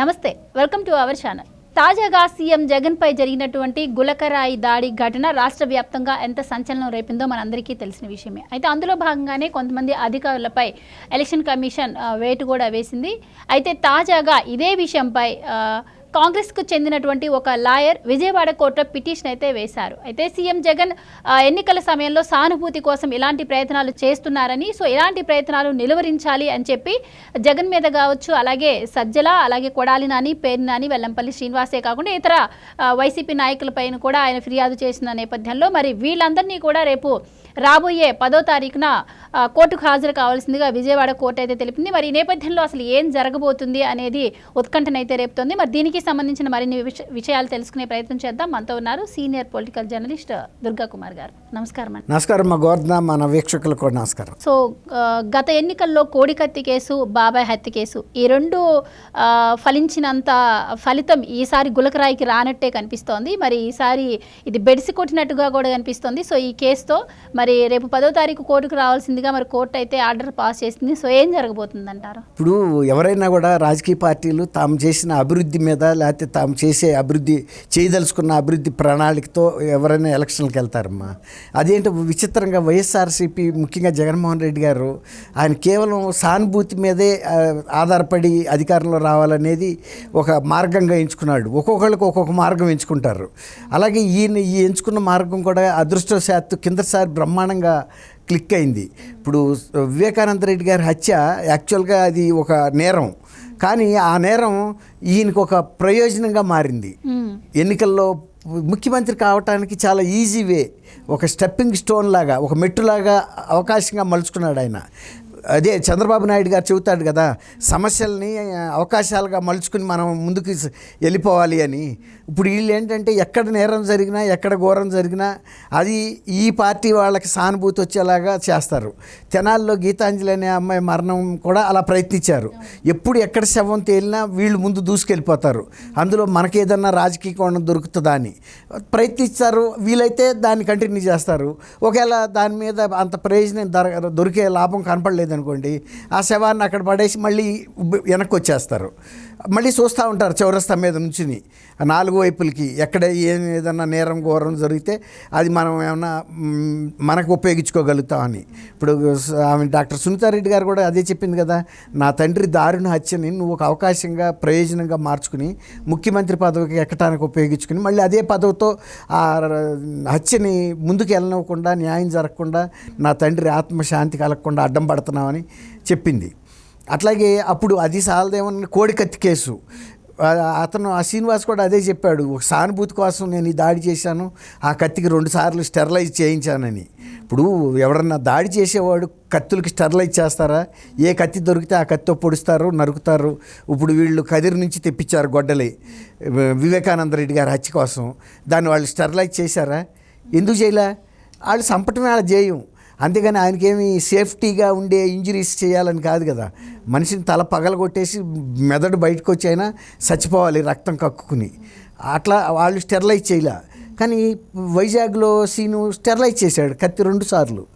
Namaste welcome to our channel తాజాగా CM జగన్పై జరిగినటువంటి గులకరాయి దాడి ఘటన రాష్ట్ర వ్యాప్తంగా ఎంత సంచలనం రేపిందో మనందరికీ తెలిసిన విషయమే. అయితే అందులో భాగంగానే కొంతమంది అధికారులపై ఎలక్షన్ కమిషన్ వేటు కూడా వేసింది. అయితే తాజాగా ఇదే విషయంపై కాంగ్రెస్కు చెందినటువంటి ఒక లాయర్ విజయవాడ కోర్టులో పిటిషన్ అయితే వేశారు. అయితే సీఎం జగన్ ఎన్నికల సమయంలో సానుభూతి కోసం ఇలాంటి ప్రయత్నాలు చేస్తున్నారని సో ఇలాంటి ప్రయత్నాలు నిలువరించాలి అని చెప్పి జగన్ మీద కావచ్చు అలాగే సజ్జల అలాగే కొడాలి నాని పేరు నాని వెల్లంపల్లి శ్రీనివాసే కాకుండా ఇతర వైసీపీ నాయకులపైన కూడా ఆయన ఫిర్యాదు చేసిన నేపథ్యంలో మరి వీళ్ళందరినీ కూడా రేపు రాబోయే పదో తారీఖున కోర్టుకు హాజరు కావాల్సిందిగా విజయవాడ కోర్టు అయితే తెలిపింది. మరి ఈ నేపథ్యంలో అసలు ఏం జరగబోతుంది అనేది ఉత్కంఠనైతే రేపుతోంది. మరి దీనికి సంబంధించిన మరిన్ని విష- విషయాలు తెలుసుకునే ప్రయత్నం చేద్దాం. మనతో ఉన్నారు senior political journalist Durga Kumar garu. నమస్కారం నమస్కారం మా గోర్ధన మన వీక్షకులకు కూడా నమస్కారం. సో గత ఎన్నికల్లో కోడికత్తి కేసు బాబాయ్ హత్య కేసు ఈ రెండు ఫలించినంత ఫలితం ఈసారి గులకరాయికి రానట్టే కనిపిస్తోంది. మరి ఈసారి ఇది బెడిసి కొట్టినట్టుగా కూడా కనిపిస్తోంది. సో ఈ కేసుతో మరి రేపు పదో తారీఖు కోర్టుకు రావాల్సిందిగా మరి కోర్టు అయితే ఆర్డర్ పాస్ చేసింది. సో ఏం జరగబోతుంది అంటారు ఇప్పుడు ఎవరైనా కూడా రాజకీయ పార్టీలు తాము చేసిన అభివృద్ధి మీద లేకపోతే తాము చేసే అభివృద్ధి చేయదలుచుకున్న అభివృద్ధి ప్రణాళికతో ఎవరైనా ఎలక్షన్లకు వెళ్తారమ్మా. అదేంటో విచిత్రంగా వైఎస్ఆర్సీపీ ముఖ్యంగా జగన్మోహన్ రెడ్డి గారు ఆయన కేవలం సానుభూతి మీదే ఆధారపడి అధికారంలో రావాలనేది ఒక మార్గంగా ఎంచుకున్నాడు. ఒక్కొక్కళ్ళకి ఒక్కొక్క మార్గం ఎంచుకుంటారు. అలాగే ఈయన ఈ ఎంచుకున్న మార్గం కూడా అదృష్టశాత్తు కిందసారి బ్రహ్మాండంగా క్లిక్ అయింది. ఇప్పుడు వివేకానంద రెడ్డి గారి హత్య యాక్చువల్గా అది ఒక నేరం. కానీ ఆ నేరం ఈయనకు ఒక ప్రయోజనంగా మారింది. ఎన్నికల్లో ముఖ్యమంత్రి కావటానికి చాలా ఈజీ వే. ఒక స్టెప్పింగ్ స్టోన్ లాగా ఒక మెట్టులాగా అవకాశంగా మలుచుకున్నాడు ఆయన. అదే చంద్రబాబు నాయుడు గారు చెబుతాడు కదా సమస్యల్ని అవకాశాలుగా మలుచుకుని మనం ముందుకు వెళ్ళిపోవాలి అని. ఇప్పుడు వీళ్ళు ఏంటంటే ఎక్కడ నేరం జరిగినా ఎక్కడ ఘోరం జరిగినా అది ఈ పార్టీ వాళ్ళకి సానుభూతి వచ్చేలాగా చేస్తారు. తెనాల్లో గీతాంజలి అనే అమ్మాయి మరణం కూడా అలా ప్రయత్నించారు. ఎప్పుడు ఎక్కడ శవం తేలినా వీళ్ళు ముందు దూసుకెళ్ళిపోతారు. అందులో మనకేదన్నా రాజకీయ కోణం దొరుకుతుందా అని. ప్రయత్నిస్తారు వీలైతే దాన్ని కంటిన్యూ చేస్తారు. ఒకవేళ దాని మీద అంత ప్రయోజనం దొరికే లాభం అనుకోండి ఆ శవాన్ని అక్కడ పడేసి మళ్ళీ వెనక్కి వచ్చేస్తారు. మళ్ళీ చూస్తూ ఉంటారు చౌరస్తా మీద నుంచుని. ఆ నాలుగు వైపులకి ఎక్కడ ఏం ఏదన్నా నేరం ఘోరం జరిగితే అది మనం ఏమన్నా మనకు ఉపయోగించుకోగలుగుతామని ఇప్పుడు ఆమె డాక్టర్ సునీతారెడ్డి గారు కూడా అదే చెప్పింది కదా నా తండ్రి దారుణ హత్యని నువ్వు ఒక అవకాశంగా ప్రయోజనంగా మార్చుకుని ముఖ్యమంత్రి పదవికి ఎక్కడానికి ఉపయోగించుకుని మళ్ళీ అదే పదవితో ఆ హత్యని ముందుకు వెళ్ళనివ్వకుండా న్యాయం జరగకుండా నా తండ్రి ఆత్మశాంతి కలగకుండా అడ్డం పడుతున్నామని చెప్పింది. అట్లాగే అప్పుడు అది సాలదేమని కోడికత్తి కేసు. అతను ఆ శ్రీనివాస్ కూడా అదే చెప్పాడు ఒక సానుభూతి కోసం నేను ఈ దాడి చేశాను ఆ కత్తికి రెండు సార్లు స్టెరిలైజ్ చేయించానని. ఇప్పుడు ఎవరన్నా దాడి చేసేవాడు కత్తులకి స్టెరిలైజ్ చేస్తారా? ఏ కత్తి దొరికితే ఆ కత్తితో పొడుస్తారు నరుకుతారు. ఇప్పుడు వీళ్ళు కదిరి నుంచి తెప్పించారు గొడ్డలి వివేకానంద రెడ్డి గారి హత్య కోసం. దాన్ని వాళ్ళు స్టెరిలైజ్ చేశారా? ఎందుకు చేయలే? వాళ్ళు చంపటమే వాళ్ళ జేయం అంతేగాని ఆయనకేమి సేఫ్టీగా ఉండే ఇంజరీస్ చేయాలని కాదు కదా. మనిషిని తల పగలగొట్టేసి మెదడు బయటకు వచ్చి అయినా చచ్చిపోవాలి రక్తం కక్కుకుని. అట్లా వాళ్ళు స్టెరిలైజ్ చేయలే. కానీ వైజాగ్లో సీను స్టెరిలైజ్ చేశాడు కత్తి రెండు సార్లు.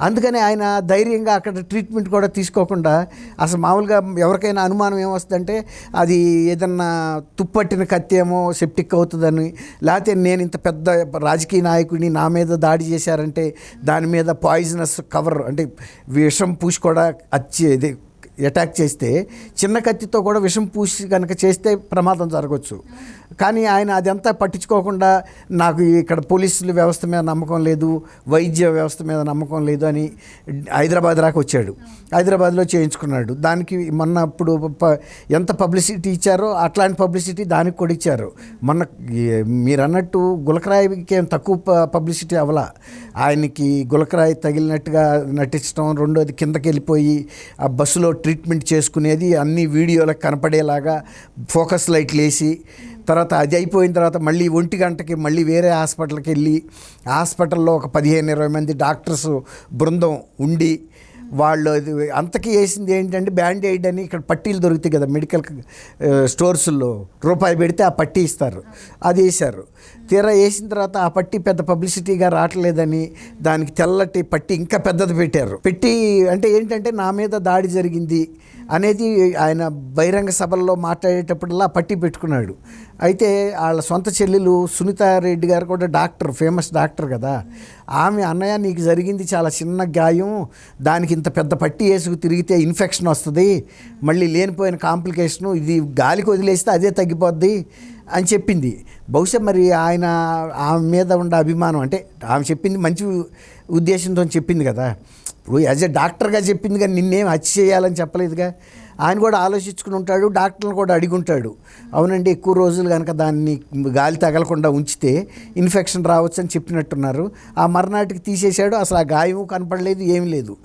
అందుకని ఆయన ధైర్యంగా అక్కడ ట్రీట్మెంట్ కూడా తీసుకోకుండా అసలు మామూలుగా ఎవరికైనా అనుమానం ఏమొస్తుందంటే అది ఏదన్నా తుప్పట్టిన కత్తి ఏమో సెప్టిక్ అవుతుందని లేకపోతే నేను ఇంత పెద్ద రాజకీయ నాయకుడిని నా మీద దాడి చేశారంటే దాని మీద పాయిజనస్ కవర్ అంటే విషం పూసి కూడా వచ్చేది ఇది అటాక్ చేస్తే చిన్న కత్తితో కూడా విషం పూసి కనుక చేస్తే ప్రమాదం జరగవచ్చు కానీ ఆయన అదంతా పట్టించుకోకుండా నాకు ఇక్కడ పోలీసుల వ్యవస్థ మీద నమ్మకం లేదు వైద్య వ్యవస్థ మీద నమ్మకం లేదు అని హైదరాబాద్ రాక వచ్చాడు. హైదరాబాద్లో చేయించుకున్నాడు. దానికి మొన్న ఇప్పుడు ఎంత పబ్లిసిటీ ఇచ్చారో అట్లాంటి పబ్లిసిటీ దానికి కూడా ఇచ్చారు. మొన్న మీరు అన్నట్టు గులకరాయికి ఏం తక్కువ ప- పబ్లిసిటీ అవలా ఆయనకి గులకరాయి తగిలినట్టుగా నటించడం రెండోది కిందకి వెళ్ళిపోయి ఆ బస్సులో ట్రీట్మెంట్ చేసుకునేది అన్ని వీడియోలకు కనపడేలాగా ఫోకస్ లైట్లు వేసి తర్వాత అది అయిపోయిన తర్వాత మళ్ళీ ఒంటి గంటకి మళ్ళీ వేరే హాస్పిటల్కి వెళ్ళి హాస్పిటల్లో ఒక పదిహేను ఇరవై మంది డాక్టర్స్ బృందం ఉండి వాళ్ళు అది అంతకీ వేసింది ఏంటంటే బ్యాండ్ అని ఇక్కడ పట్టీలు దొరుకుతాయి కదా మెడికల్ స్టోర్స్లో. రూపాయి పెడితే ఆ పట్టీ ఇస్తారు. అది వేశారు. తీరా వేసిన తర్వాత ఆ పట్టీ పెద్ద పబ్లిసిటీగా రావట్లేదని దానికి తెల్లటి పట్టీ ఇంకా పెద్దది పెట్టారు. పెట్టి అంటే ఏంటంటే నా మీద దాడి జరిగింది. అనేది ఆయన బహిరంగ సభల్లో మాట్లాడేటప్పుడల్లా పట్టి పెట్టుకున్నాడు. అయితే వాళ్ళ సొంత చెల్లెలు సునీతారెడ్డి గారు కూడా డాక్టర్ ఫేమస్ డాక్టర్ కదా. ఆమె అన్నయ్య నీకు జరిగింది చాలా చిన్న గాయం. దానికి ఇంత పెద్ద పట్టి వేసుకు తిరిగితే ఇన్ఫెక్షన్ వస్తుంది. మళ్ళీ లేనిపోయిన కాంప్లికేషను ఇది గాలికి వదిలేస్తే అదే తగ్గిపోద్ది అని చెప్పింది. బహుశా మరి ఆయన ఆమె మీద ఉన్న అభిమానం అంటే ఆమె చెప్పింది మంచి ఉద్దేశంతో చెప్పింది కదా. ఇప్పుడు యాజ్ ఎ డాక్టర్గా చెప్పింది కానీ నిన్నేం హత్య చేయాలని చెప్పలేదుగా? ఆయన కూడా ఆలోచించుకుని ఉంటాడు డాక్టర్లు కూడా అడిగి ఉంటాడు అవునండి ఎక్కువ రోజులు కనుక దాన్ని గాలి తగలకుండా ఉంచితే ఇన్ఫెక్షన్ రావచ్చు అని చెప్పినట్టున్నారు. ఆ మర్నాటికి తీసేశాడు అసలు ఆ గాయం కనపడలేదు ఏమీ లేదు.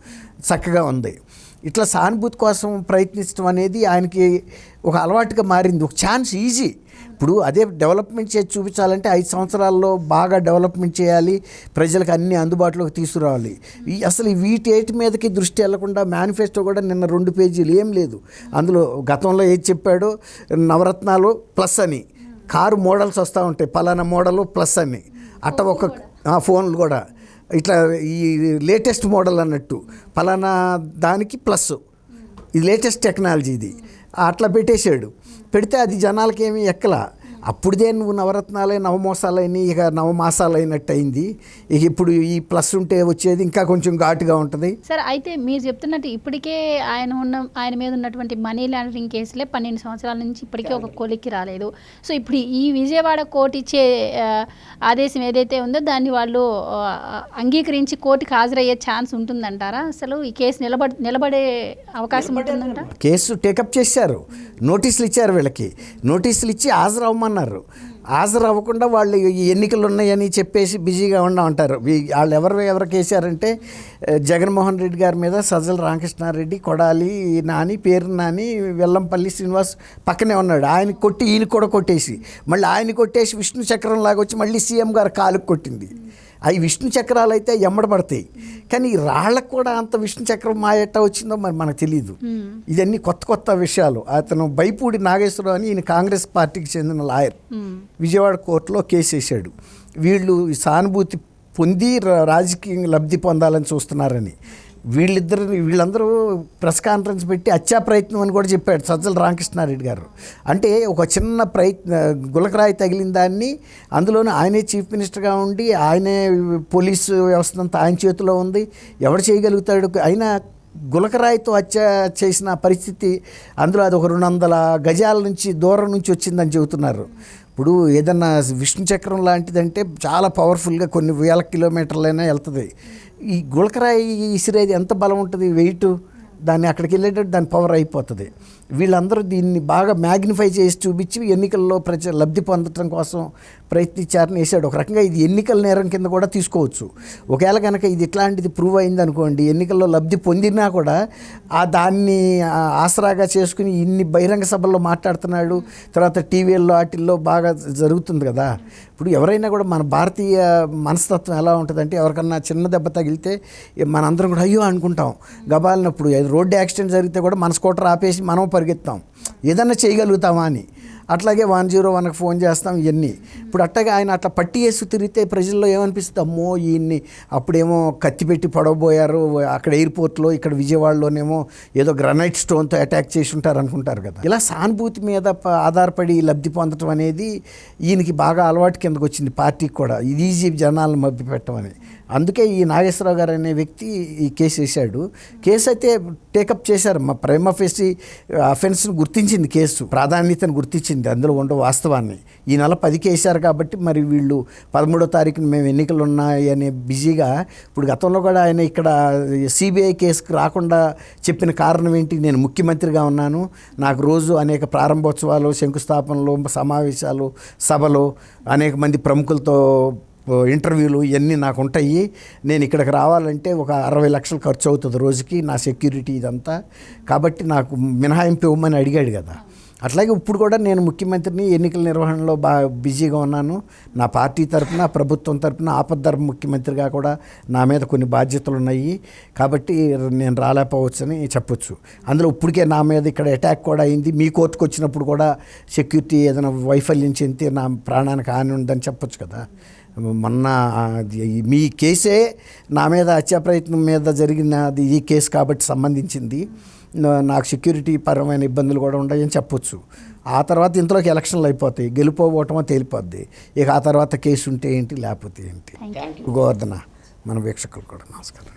చక్కగా ఉంది. ఇట్లా సానుభూతి కోసం ప్రయత్నించడం అనేది ఆయనకి ఒక అలవాటుగా మారింది. ఒక ఛాన్స్ ఈజీ. ఇప్పుడు అదే డెవలప్మెంట్ చేసి చూపించాలంటే ఐదు సంవత్సరాల్లో బాగా డెవలప్మెంట్ చేయాలి. ప్రజలకు అన్ని అందుబాటులోకి తీసుకురావాలి. ఈ అసలు ఈ వీటేటి మీదకి దృష్టి వెళ్ళకుండా మేనిఫెస్టో కూడా నిన్న రెండు పేజీలు ఏం లేదు. అందులో గతంలో ఏది చెప్పాడో నవరత్నాలు ప్లస్ అని. కారు మోడల్స్ వస్తూ ఉంటాయి. పలానా మోడలు ప్లస్ అని. అట్ట ఒక ఆ, ఫోన్లు కూడా. ఇట్లా ఈ లేటెస్ట్ మోడల్ అన్నట్టు. పలానా దానికి ప్లస్. ఇది లేటెస్ట్ టెక్నాలజీ ఇది. అట్లా పెట్టేశాడు. పెడితే అది జనాలకి ఏమీ అప్పుడుదే నువ్వు నవరత్నాలే నవమోసాలైన ఇక నవమాసాలు అయినట్టు అయింది ఇక ఇప్పుడు ఈ ప్లస్ ఉంటే వచ్చేది ఇంకా కొంచెం ఘాటుగా ఉంటుంది. సార్ అయితే మీరు చెప్తున్నట్టు ఇప్పటికే ఆయన ఉన్న ఆయన మీద ఉన్నటువంటి మనీ లాండరింగ్ కేసులే పన్నెండు సంవత్సరాల నుంచి ఇప్పటికే ఒక కొలిక్కి రాలేదు. సో ఇప్పుడు ఈ విజయవాడ కోర్టు ఇచ్చే ఆదేశం ఏదైతే ఉందో దాన్ని వాళ్ళు అంగీకరించి కోర్టుకి హాజరయ్యే ఛాన్స్ ఉంటుందంటారా? అసలు ఈ కేసు నిలబడ నిలబడే అవకాశం ఉంటుందంట కేసు టేకప్ చేశారు. నోటీసులు ఇచ్చారు వీళ్ళకి. నోటీసులు ఇచ్చి హాజరు అవ్వమన్నారు హాజరు అవ్వకుండా వాళ్ళు ఎన్నికలు ఉన్నాయని చెప్పేసి బిజీగా ఉండమంటారు ఉంటారు వాళ్ళు ఎవరు ఎవరికి వేశారంటే జగన్మోహన్ రెడ్డి గారి మీద సజ్జల రామకృష్ణారెడ్డి కొడాలి నాని పేరు నాని వెల్లంపల్లి శ్రీనివాస్ పక్కనే ఉన్నాడు. ఆయన కొట్టి ఈయన కూడా కొట్టేసి మళ్ళీ ఆయన కొట్టేసి విష్ణు చక్రం లాగా వచ్చి మళ్ళీ సీఎం గారు కాలుకు కొట్టింది. అవి విష్ణు చక్రాలు అయితే ఎమ్మడబడతాయి కానీ రాళ్ళకు కూడా అంత విష్ణు చక్రం మా ఎట్ట వచ్చిందో మరి మనకు తెలియదు ఇవన్నీ కొత్త కొత్త విషయాలు. అతను బైపూడి నాగేశ్వరరావు అని ఈయన కాంగ్రెస్ పార్టీకి చెందిన లాయర్. విజయవాడ కోర్టులో కేసు వేశాడు. వీళ్ళు సానుభూతి పొంది రాజకీయ లబ్ధి పొందాలని చూస్తున్నారని. వీళ్ళిద్దరు వీళ్ళందరూ ప్రెస్ కాన్ఫరెన్స్ పెట్టి హత్యా ప్రయత్నం అని కూడా చెప్పాడు సజ్జల రామకృష్ణారెడ్డి గారు. అంటే ఒక చిన్న ప్రయత్న గులకరాయి తగిలిన దాన్ని అందులోనూ ఆయనే చీఫ్ మినిస్టర్గా ఉండి ఆయనే పోలీసు వ్యవస్థ అంతా ఆయన చేతిలో ఉంది. ఎవడు చేయగలుగుతాడు? అయినా గులకరాయితో హత్య చేసిన పరిస్థితి అందులో అది ఒక రెండు వందల గజాల నుంచి దూరం నుంచి వచ్చిందని చెబుతున్నారు. ఇప్పుడు ఏదన్నా విష్ణు చక్రం లాంటిదంటే చాలా పవర్ఫుల్గా కొన్ని వేల కిలోమీటర్లైనా వెళ్తుంది. ఈ గుళకరాయి ఇసిరేది ఎంత బలం ఉంటుంది వెయిట్? దాన్ని అక్కడికి వెళ్ళేటట్టు దాని పవర్ అయిపోతుంది. వీళ్ళందరూ దీన్ని బాగా మ్యాగ్నిఫై చేసి చూపించి ఎన్నికల్లో ప్రజ లబ్ధి పొందటం కోసం ప్రయత్నించారని వేసాడు ఒక రకంగా ఇది ఎన్నికల నేరం కింద కూడా తీసుకోవచ్చు. ఒకవేళ కనుక ఇది ఇట్లాంటిది ప్రూవ్ అయింది అనుకోండి ఎన్నికల్లో లబ్ధి పొందినా కూడా ఆ దాన్ని ఆసరాగా చేసుకుని ఇన్ని బహిరంగ సభల్లో మాట్లాడుతున్నాడు తర్వాత టీవీల్లో వాటిల్లో బాగా జరుగుతుంది కదా. ఇప్పుడు ఎవరైనా కూడా మన భారతీయ మనస్తత్వం ఎలా ఉంటుందంటే ఎవరికన్నా చిన్న దెబ్బ తగిలితే మనందరం కూడా అయ్యో అనుకుంటాం. గబాలినప్పుడు రోడ్డు యాక్సిడెంట్ జరిగితే కూడా మన స్కూటర్ ఆపేసి మనం పరిగెత్తాం. ఏదన్నా చేయగలుగుతామా అని. అట్లాగే వన్ జీరో వన్కి ఫోన్ చేస్తాం ఇవన్నీ ఇప్పుడు అట్టగా ఆయన అట్లా పట్టి వేసి తిరిగితే ప్రజల్లో ఏమనిపిస్తుంది? అమ్మో ఈయన్ని అప్పుడేమో కత్తి పెట్టి పడవబోయారు అక్కడ ఎయిర్పోర్ట్లో ఇక్కడ విజయవాడలోనేమో ఏదో గ్రనైట్ స్టోన్తో అటాక్ చేసి ఉంటారు అనుకుంటారు కదా. ఇలా సానుభూతి మీద ఆధారపడి లబ్ధి పొందడం అనేది ఈయనకి బాగా అలవాటు కిందకు వచ్చింది పార్టీకి కూడా. ఇది ఈజీ జనాలను మభ్యపెట్టమని. అందుకే ఈ నాగేశ్వరరావు గారు అనే వ్యక్తి ఈ కేసు వేశాడు. కేసు అయితే టేకప్ చేశారు. మా ప్రేమ ఫేసి అఫెన్స్ను గుర్తించింది కేసు ప్రాధాన్యతను గుర్తించింది. అందులో ఉండే వాస్తవాన్ని. ఈ నెల పదికి వేశారు కాబట్టి మరి వీళ్ళు పదమూడో తారీఖున మేము ఎన్నికలు ఉన్నాయి అనే బిజీగా ఇప్పుడు గతంలో కూడా ఆయన ఇక్కడ సిబిఐ కేసుకు రాకుండా చెప్పిన కారణం ఏంటి? నేను ముఖ్యమంత్రిగా ఉన్నాను. నాకు రోజు అనేక ప్రారంభోత్సవాలు శంకుస్థాపనలు సమావేశాలు సభలు అనేక మంది ప్రముఖులతో ఇంటర్వ్యూలు ఇవన్నీ నాకు ఉంటాయి నేను ఇక్కడికి రావాలంటే ఒక అరవై లక్షలు ఖర్చు అవుతుంది రోజుకి నా సెక్యూరిటీ ఇదంతా. కాబట్టి నాకు మినహాయింపు ఇవ్వమని అడిగాడు కదా. అట్లాగే ఇప్పుడు కూడా నేను ముఖ్యమంత్రిని ఎన్నికల నిర్వహణలో బాగా బిజీగా ఉన్నాను. నా పార్టీ తరపున ప్రభుత్వం తరఫున ఆపద్ధర్మ ముఖ్యమంత్రిగా కూడా నా మీద కొన్ని బాధ్యతలు ఉన్నాయి. కాబట్టి నేను రాలేకపోవచ్చని చెప్పొచ్చు. అందులో ఇప్పటికే నా మీద ఇక్కడ అటాక్ కూడా అయింది. మీ కోర్టుకు వచ్చినప్పుడు కూడా సెక్యూరిటీ ఏదైనా వైఫల్యం చెందితే నా ప్రాణానికి హాని ఉందని చెప్పొచ్చు కదా. మొన్న మీ కేసే నా మీద హత్యా ప్రయత్నం మీద జరిగినది ఈ కేసు కాబట్టి సంబంధించింది. నాకు సెక్యూరిటీ పరమైన ఇబ్బందులు కూడా ఉన్నాయని చెప్పొచ్చు. ఆ తర్వాత ఇంతలోకి ఎలక్షన్లు అయిపోతాయి. గెలుపోవటమో తేలిపోద్ది. ఇక ఆ తర్వాత కేసు ఉంటే ఏంటి లేకపోతే ఏంటి? గోవర్ధన మన వీక్షకులు కూడా నమస్కారం.